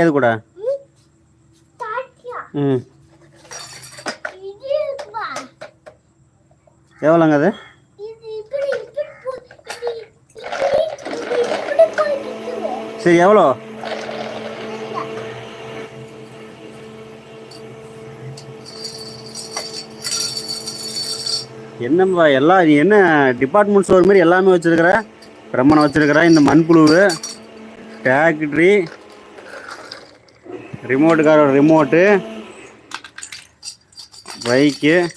அது கூட? ம். எவ்வளோங்க அது. சரி எவ்வளோ? எல்லாம் நீ என்ன டிபார்ட்மெண்ட் ஸ்டோர் மாதிரி எல்லாமே வச்சுருக்கிற? பிரம்மனை வச்சுருக்கிற இந்த மண்புழுவு டிராக்டரி ரிமோட்டுக்காரோட remote bike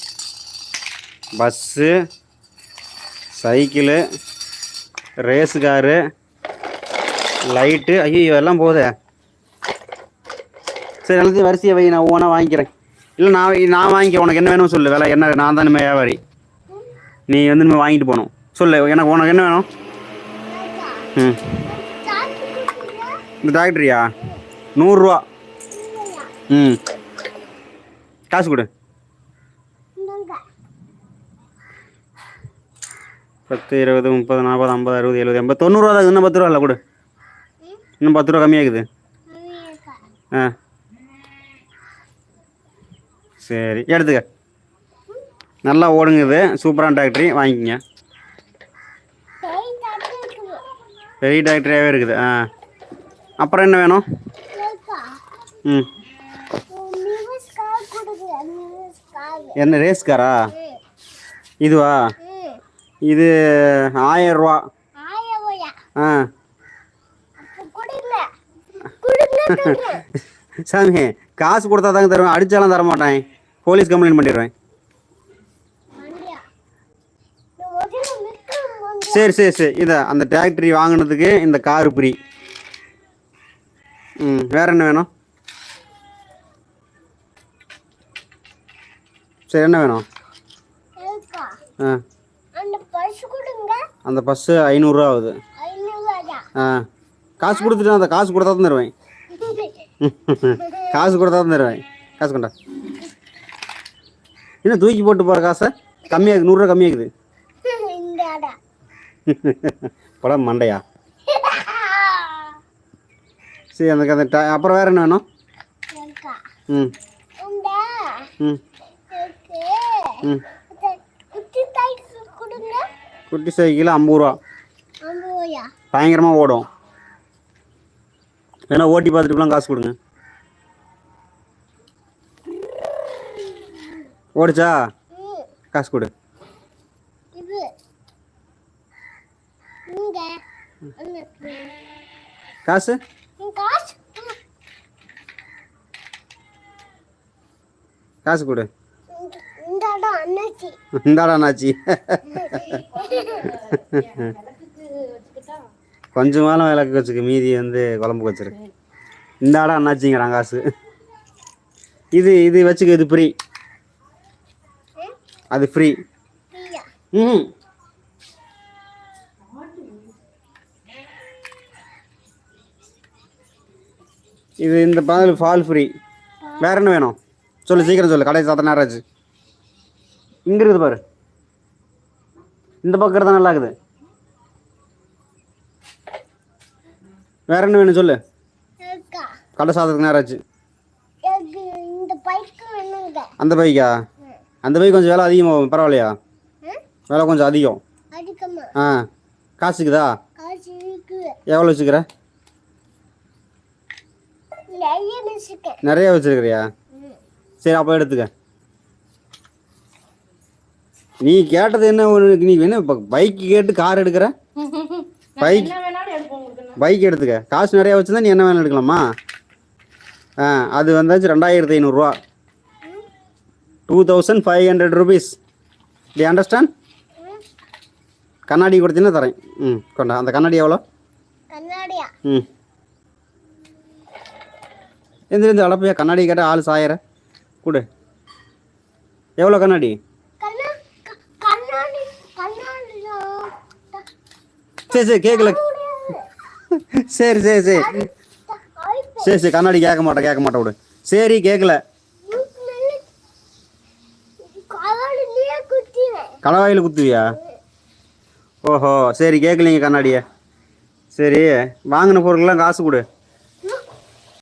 bus cycle race car light ஐயோ எல்லாம் போகுதே. சரி எல்லாத்தையும் வரிசையை வை நான் ஓனாக வாங்கிக்கிறேன். இல்லை நான் நான் வாங்கிக்க உனக்கு என்ன வேணும் சொல்லு. விலை என்ன நான் தான் இனிமே வியாபாரி. நீ வந்து நம்ம வாங்கிட்டு போகணும். சொல்லு எனக்கு உனக்கு என்ன வேணும். ம்? இந்த டாக்டரியா நூறுரூவா? ம். காசு கொடு. பத்து இருபது முப்பது நாற்பது ஐம்பது அறுபது எழுபது எண்பது. தொண்ணூறுவா தான் இன்னும் பத்து ரூபா இல்லை கொடு. இன்னும் பத்து ரூபா கம்மியாகுது. ஆ. சரி எடுத்துக்க. நல்லா ஓடுங்க இது சூப்பரான டாக்டரி வாங்கிக்கங்க. பெரிய டாக்டரியாகவே இருக்குது. ஆ. அப்புறம் என்ன வேணும். ம். என்ன ரேஸ் காரா இதுவா? இது ஆயிரம் ரூபா ஆ. சாமி காசு கொடுத்தா தாங்க தருவேன். அடிச்சாலும் தர மாட்டேன். போலீஸ் கம்ப்ளைண்ட் பண்ணிடுவேன் சரி சரி சரி. இதை அந்த டிராக்டரி வாங்கினதுக்கு இந்த காரு ஃப்ரீ ம் வேற என்ன வேணும்? சரி என்ன வேணும். ஆ. அந்த பஸ்ஸு ஐநூறுரூவா ஆகுது. ஆ. காசு கொடுத்துட்டு அந்த காசு கொடுத்தா தான் தருவேன். காசு கொடுத்தா தான் தருவேன். காசு கொண்டா. என்ன தூக்கி போட்டு போகிற காசை? கம்மியாகுது நூறுரூவா கம்மியாகுது. படம் மண்டையா? சரி அந்த அந்த ட- அப்புறம் வேறு என்ன வேணும். ம். ம். குட்டி சைக்கிள் ஐம்பது ரூபா. பயங்கரமாக ஓடும். வேணா ஓட்டி பார்த்துட்டுலாம் காசு கொடுங்க. ஓடிச்சா? காசு கொடு. காசு? காசு கொடு. அண்ணாச்சி. இந்தாடா நாச்சி கொஞ்சம் மேலே விளக்கு வச்சுக்க மீதி வந்து குழம்புக்கு வச்சிரு. இந்தாடா அண்ணாச்சிங்கிறான் காசு. இது இது வச்சுக்க இது ஃப்ரீ அது ஃப்ரீ ம் இது இந்த பால் ஃபால் ஃப்ரீ வேற என்ன வேணும்? சொல்லு சீக்கிரம் சொல்லு. கடை சாத்த நேரம் ஆச்சு இங்கே இருக்குது பாரு. இந்த பக்கம் தான் நல்லா இருக்குது வேற என்ன வேணும் சொல்லு? கடை சாத்தத்துக்கு நேரம் ஆச்சு. அந்த பைக்கா? அந்த பைக் கொஞ்சம் விலை அதிகமாகும் பரவாயில்லையா? விலை கொஞ்சம் அதிகம். ஆ. காசுக்குதா எவ்வளோ வச்சுக்கிற நிறைய வச்சுருக்கிறியா? சரி அப்போ எடுத்துக்க. நீ கேட்டது என்ன உனக்கு நீ என்ன இப்போ பைக் கேட்டு கார் எடுக்கிற? பைக் பைக் எடுத்துக்க. காசு நிறையா வச்சுருந்தா நீ என்ன வேணும் எடுக்கலாமா? ஆ அது வந்தாச்சு ரெண்டாயிரத்தி ஐநூறுரூவா two thousand five hundred rupees D understand கண்ணாடி கொடுத்தீங்கன்னா தரேன். ம் கொண்டா. அந்த கண்ணாடி எவ்வளோ? கண்ணாடியா? ம். எந்திரிந்து அடப்பையா கண்ணாடி கேட்டால் ஆள் சாயற. கொடு. எவ்வளோ கண்ணாடி கண்ணா க- கண்ணாடி கண்ணாடி சரி சரி கேட்கல சரி சரி சரி. சரி சரி கண்ணாடி கேட்க மாட்டேன் கேட்க மாட்டேன் விடு. சரி கேட்கல காவலிலேயே களவாயில் குத்துவியா? ஓஹோ சரி கேட்கலீங்க கண்ணாடியை. சரி வாங்கின பொருள்லாம் காசு கொடு.